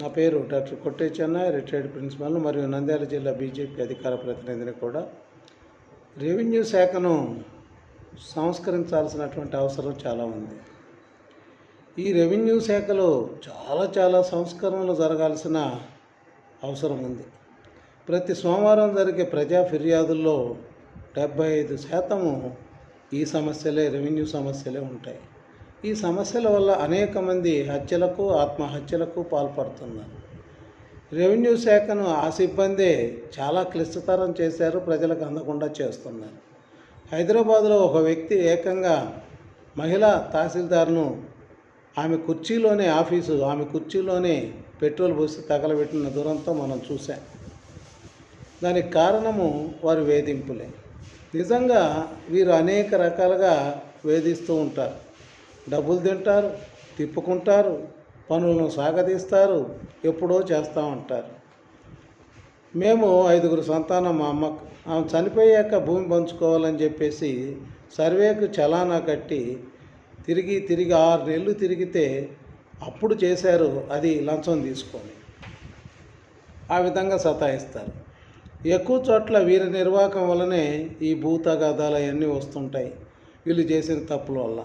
నా పేరు డాక్టర్ కొట్టే చెన్నై రిటైర్డ్ ప్రిన్సిపల్ మరియు నంద్యాల జిల్లా బీజేపీ అధికార ప్రతినిధిని కూడా. రెవెన్యూ శాఖను సంస్కరించాల్సినటువంటి అవసరం చాలా ఉంది. ఈ రెవెన్యూ శాఖలో చాలా చాలా సంస్కరణలు జరగాల్సిన అవసరం ఉంది. ప్రతి సోమవారం జరిగే ప్రజా ఫిర్యాదుల్లో డెబ్భై ఐదు శాతము ఈ సమస్యలే రెవెన్యూ సమస్యలే ఉంటాయి. ఈ సమస్యల వల్ల అనేక మంది హత్యలకు ఆత్మహత్యలకు పాల్పడుతున్నారు. రెవెన్యూ శాఖను ఆ సిబ్బందే చాలా క్లిష్టతరం చేశారు ప్రజలకు అందకుండా చేస్తున్నారు. హైదరాబాద్లో ఒక వ్యక్తి ఏకంగా మహిళా తహసీల్దార్ను ఆమె కుర్చీలోనే ఆఫీసు ఆమె కుర్చీలోనే పెట్రోల్ పోసి తగలబెట్టిన దూరంతో మనం చూసాం దానికి కారణము వారి వేధింపులే. నిజంగా వీరు అనేక రకాలుగా వేధిస్తూ ఉంటారు. డబ్బులు తింటారు తిప్పుకుంటారు పనులను సాగదీస్తారు ఎప్పుడో చేస్తూ ఉంటారు. మేము ఐదుగురు సంతానం మా అమ్మ ఆమె చనిపోయాక భూమి పంచుకోవాలని చెప్పేసి సర్వేకు చలానా కట్టి తిరిగి తిరిగి ఆరు నెలలు తిరిగితే అప్పుడు చేశారు అది లంచం తీసుకొని. ఆ విధంగా సతాయిస్తారు. ఎక్కువ చోట్ల వీరి నిర్వాహకం వల్లనే ఈ భూతగాదాలు అవన్నీ వస్తుంటాయి. వీళ్ళు చేసిన తప్పుల వల్ల.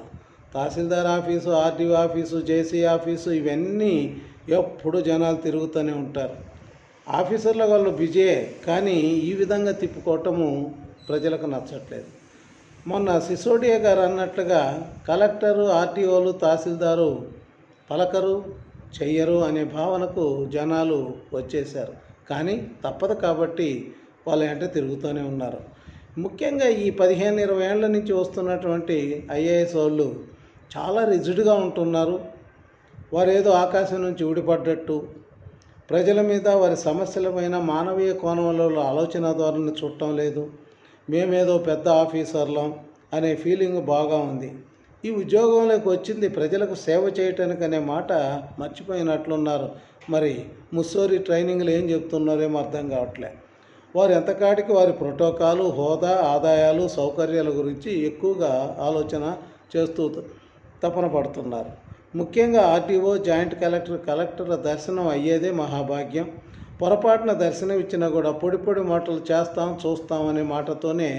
Tahsildar office RDO office JC office ఇవన్నీ ఎప్పుడు జనాలు తిరుగుతూనే ఉంటారు. ఆఫీసర్ల వాళ్ళు బిజీయే కానీ ఈ విధంగా తిప్పుకోవటము ప్రజలకు నచ్చట్లేదు. మొన్న సిసోడియా గారు అన్నట్లుగా కలెక్టరు ఆర్టీఓలు తహసీల్దారు పలకరు చెయ్యరు అనే భావనకు జనాలు వచ్చేశారు. కానీ తప్పదు కాబట్టి వాళ్ళ వెంట తిరుగుతూనే ఉన్నారు. ముఖ్యంగా ఈ పదిహేను ఇరవై ఏళ్ళ నుంచి వస్తున్నటువంటి ఐఏఎస్ వాళ్ళు చాలా రిజిడ్గా ఉంటున్నారు. వారు ఏదో ఆకాశం నుంచి ఊడిపడ్డట్టు. ప్రజల మీద వారి సమస్యలపైన మానవీయ కోణంలో ఆలోచన ధోరణి చూడటం లేదు. మేమేదో పెద్ద ఆఫీసర్లం అనే ఫీలింగ్ బాగా ఉంది. ఈ ఉద్యోగంలోకి వచ్చింది ప్రజలకు సేవ చేయటానికి అనే మాట మర్చిపోయినట్లున్నారు. మరి ముస్సోరి ట్రైనింగ్లు ఏం చెప్తున్నారేమో అర్థం కావట్లే. వారు ఎంతకాటికి వారి ప్రోటోకాలు హోదా ఆదాయాలు సౌకర్యాల గురించి ఎక్కువగా ఆలోచన చేస్తూ తపన పడుతున్నారు. ముఖ్యంగా ఆర్టీఓ జాయింట్ కలెక్టర్ కలెక్టర్ దర్శనం అయ్యేదే మహాభాగ్యం. పొరపాటున దర్శనం ఇచ్చినా కూడా పొడి పొడి మాటలు చేస్తాం చూస్తాం అనే మాటతోనే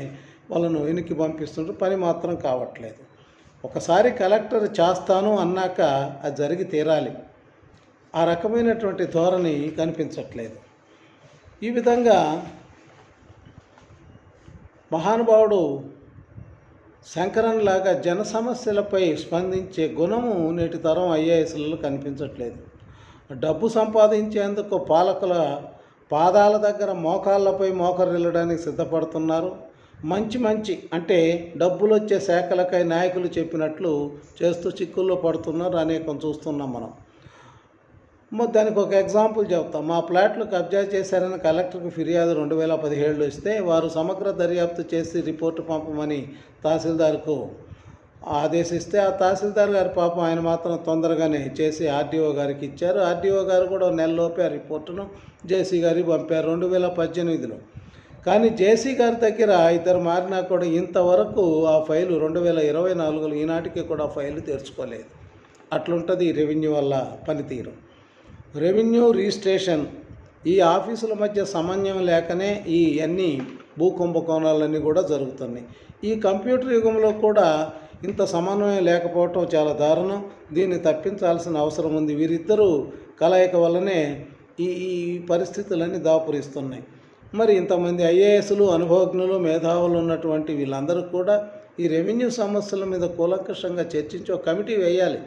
వాళ్ళను వెనక్కి పంపిస్తుంటారు పని మాత్రం కావట్లేదు. ఒకసారి కలెక్టర్ చేస్తాను అన్నాక అది జరిగి తీరాలి. ఆ రకమైనటువంటి ధోరణి కనిపించట్లేదు. ఈ విధంగా మహానుభావుడు శంకరన్లాగా జన సమస్యలపై స్పందించే గుణము నేటి తరం ఐఏఎస్లలో కనిపించట్లేదు. డబ్బు సంపాదించేందుకు పాలకుల పాదాల దగ్గర మోకాళ్ళపై మోకరిల్లడానికి సిద్ధపడుతున్నారు. మంచి మంచి అంటే డబ్బులు వచ్చే శాఖలకై నాయకులు చెప్పినట్లు చేస్తూ చిక్కుల్లో పడుతున్నారు అనేకం చూస్తున్నాం మనం. దానికి ఒక ఎగ్జాంపుల్ చెప్తాం. మా ప్లాట్లు కబ్జా చేశారని కలెక్టర్కి ఫిర్యాదు రెండు వేల పదిహేడులో ఇస్తే వారు సమగ్ర దర్యాప్తు చేసి రిపోర్టు పంపమని తహసీల్దార్కు ఆదేశిస్తే ఆ తహసీల్దార్ గారి పాపం ఆయన మాత్రం తొందరగానే చేసి ఆర్డీఓ గారికి ఇచ్చారు. ఆర్డీఓ గారు కూడా నెలలోపే ఆ రిపోర్టును జేసీ గారికి పంపారు రెండు వేల పద్దెనిమిదిలో. కానీ జేసీ గారి దగ్గర ఇద్దరు మారినా కూడా ఇంతవరకు ఆ ఫైలు రెండు వేల ఇరవై నాలుగులో ఈనాటికి కూడా ఆ ఫైలు తెరుచుకోలేదు. అట్లుంటుంది రెవెన్యూ వల్ల పనితీరు. Revenue registration. ఈ ఆఫీసుల మధ్య సమన్వయం లేకనే ఈ అన్ని భూ కుంభకోణాలన్నీ కూడా జరుగుతున్నాయి. ఈ కంప్యూటర్ యుగంలో కూడా ఇంత సమన్వయం లేకపోవటం చాలా దారుణం. దీన్ని తప్పించాల్సిన అవసరం ఉంది. వీరిద్దరూ కలయిక వల్లనే ఈ ఈ పరిస్థితులన్నీ దాపురిస్తున్నాయి. మరి ఇంతమంది ఐఏఎస్లు అనుభవజ్ఞులు మేధావులు ఉన్నటువంటి వీళ్ళందరూ కూడా ఈ రెవెన్యూ సమస్యల మీద కూలంకషంగా చర్చించి ఒక కమిటీ వేయాలి.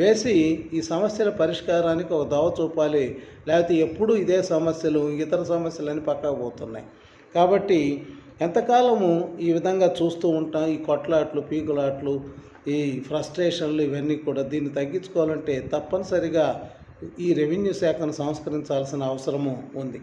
వేసి ఈ సమస్యల పరిష్కారానికి ఒక దవ చూపాలి. లేకపోతే ఎప్పుడూ ఇదే సమస్యలు ఇతర సమస్యలని పక్కకు పోతున్నాయి. కాబట్టి ఎంతకాలము ఈ విధంగా చూస్తూ ఉంటాం. ఈ కొట్లాట్లు పీకులాట్లు ఈ ఫ్రస్ట్రేషన్లు ఇవన్నీ కూడా దీన్ని తగ్గించుకోవాలంటే తప్పనిసరిగా ఈ రెవెన్యూ శాఖను సంస్కరించాల్సిన అవసరము ఉంది.